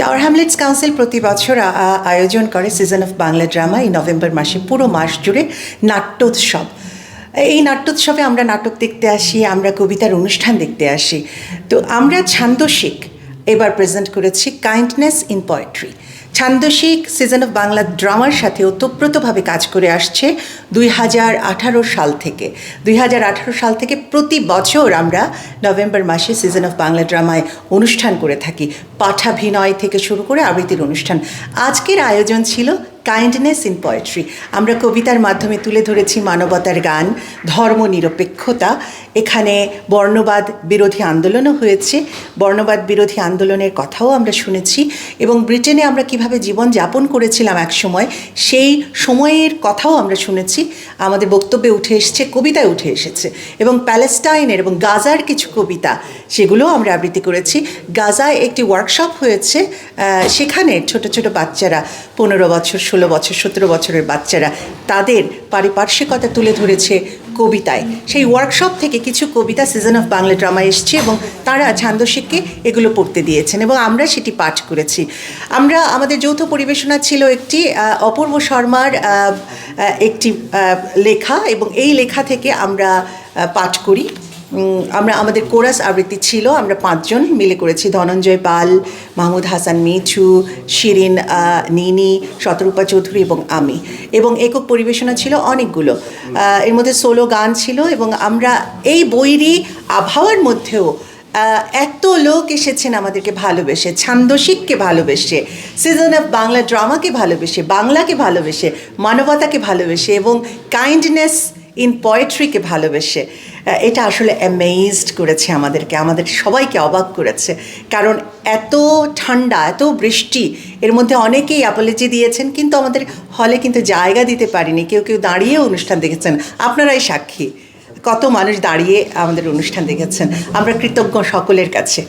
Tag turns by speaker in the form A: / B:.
A: Tower Hamlets council প্রতি বছর আয়োজন করে সিজন অফ বাংলা ড্রামা এই নভেম্বর মাসে, পুরো মাস জুড়ে নাট্যোৎসব। এই নাট্যোৎসবে আমরা নাটক দেখতে আসি, আমরা কবিতার অনুষ্ঠান দেখতে আসি। তো আমরা ছান্দসিক এবার প্রেজেন্ট করেছি kindness in poetry Chhandasik season of Bangla ড্রামার সাথে ওতপ্রোতভাবে কাজ করে আসছে দুই হাজার আঠারো সাল থেকে। দুই হাজার আঠারো সাল থেকে প্রতি বছর আমরা নভেম্বর মাসে সিজন অফ বাংলা ড্রামায় অনুষ্ঠান করে থাকি। পাঠাভিনয় থেকে শুরু করে আবৃত্তির অনুষ্ঠান। আজকের আয়োজন ছিল কাইন্ডনেস ইন পোয়েট্রি আমরা কবিতার মাধ্যমে তুলে ধরেছি মানবতার গান, ধর্ম নিরপেক্ষতা। এখানে বর্ণবাদ বিরোধী আন্দোলনও হয়েছে। বর্ণবাদ বিরোধী আন্দোলনের কথাও আমরা শুনেছি এবং ব্রিটেনে আমরা কীভাবে জীবন যাপন করেছিলাম এক সময় সেই সময়ের কথাও আমরা শুনেছি। আমাদের বক্তব্যে উঠে এসেছে, কবিতায় উঠে এসেছে এবং প্যালেস্টাইনের এবং গাজার কিছু কবিতা, সেগুলোও আমরা আবৃত্তি করেছি। গাজায় একটি ওয়ার্কশপ হয়েছে সেখানে ছোট ছোট বাচ্চারা, পনেরো বছর, ষোলো বছর, সতেরো বছরের বাচ্চারা তাদের পারিপার্শ্বিকতা তুলে ধরেছে কবিতায়। সেই ওয়ার্কশপ থেকে কিছু কবিতা সিজন অফ বাংলা ড্রামা এসছে এবং তারা ছান্দশিককে এগুলো পড়তে দিয়েছেন এবং আমরা সেটি পাঠ করেছি। আমরা, আমাদের যৌথ পরিবেশনা ছিল একটি অপূর্ব শর্মার একটি লেখা এবং এই লেখা থেকে আমরা পাঠ করি। আমরা, আমাদের কোরাস আবৃত্তি ছিল, আমরা পাঁচজন মিলে করেছি। ধনঞ্জয় পাল, মাহমুদ হাসান মিঠু, শিরিন নিনি, শতরূপা চৌধুরী এবং আমি। এবং একক পরিবেশনা ছিল অনেকগুলো। এর মধ্যে সোলো গান ছিল এবং আমরা এই বৈরী আবহাওয়ার মধ্যেও এত লোক এসেছেন আমাদেরকে ভালোবেসে, ছান্দসিককে ভালোবেসে, সিজন অফ বাংলা ড্রামাকে ভালোবেসে, বাংলাকে ভালোবেসে, মানবতাকে ভালোবেসে এবং কাইন্ডনেস ইন পোয়েট্রিকে ভালোবেসে। এটা আসলে অ্যামেজড করেছে আমাদেরকে, আমাদের সবাইকে অবাক করেছে। কারণ এত ঠান্ডা, এত বৃষ্টি, এর মধ্যে অনেকেই অ্যাপোলজি দিয়েছেন, কিন্তু আমাদের হলে কিন্তু জায়গা দিতে পারিনি। কেউ কেউ দাঁড়িয়ে অনুষ্ঠান দেখেছেন। আপনারাই সাক্ষী। কত মানুষ দাঁড়িয়ে আমাদের অনুষ্ঠান দেখেছেন। আমরা কৃতজ্ঞ সকলের কাছে।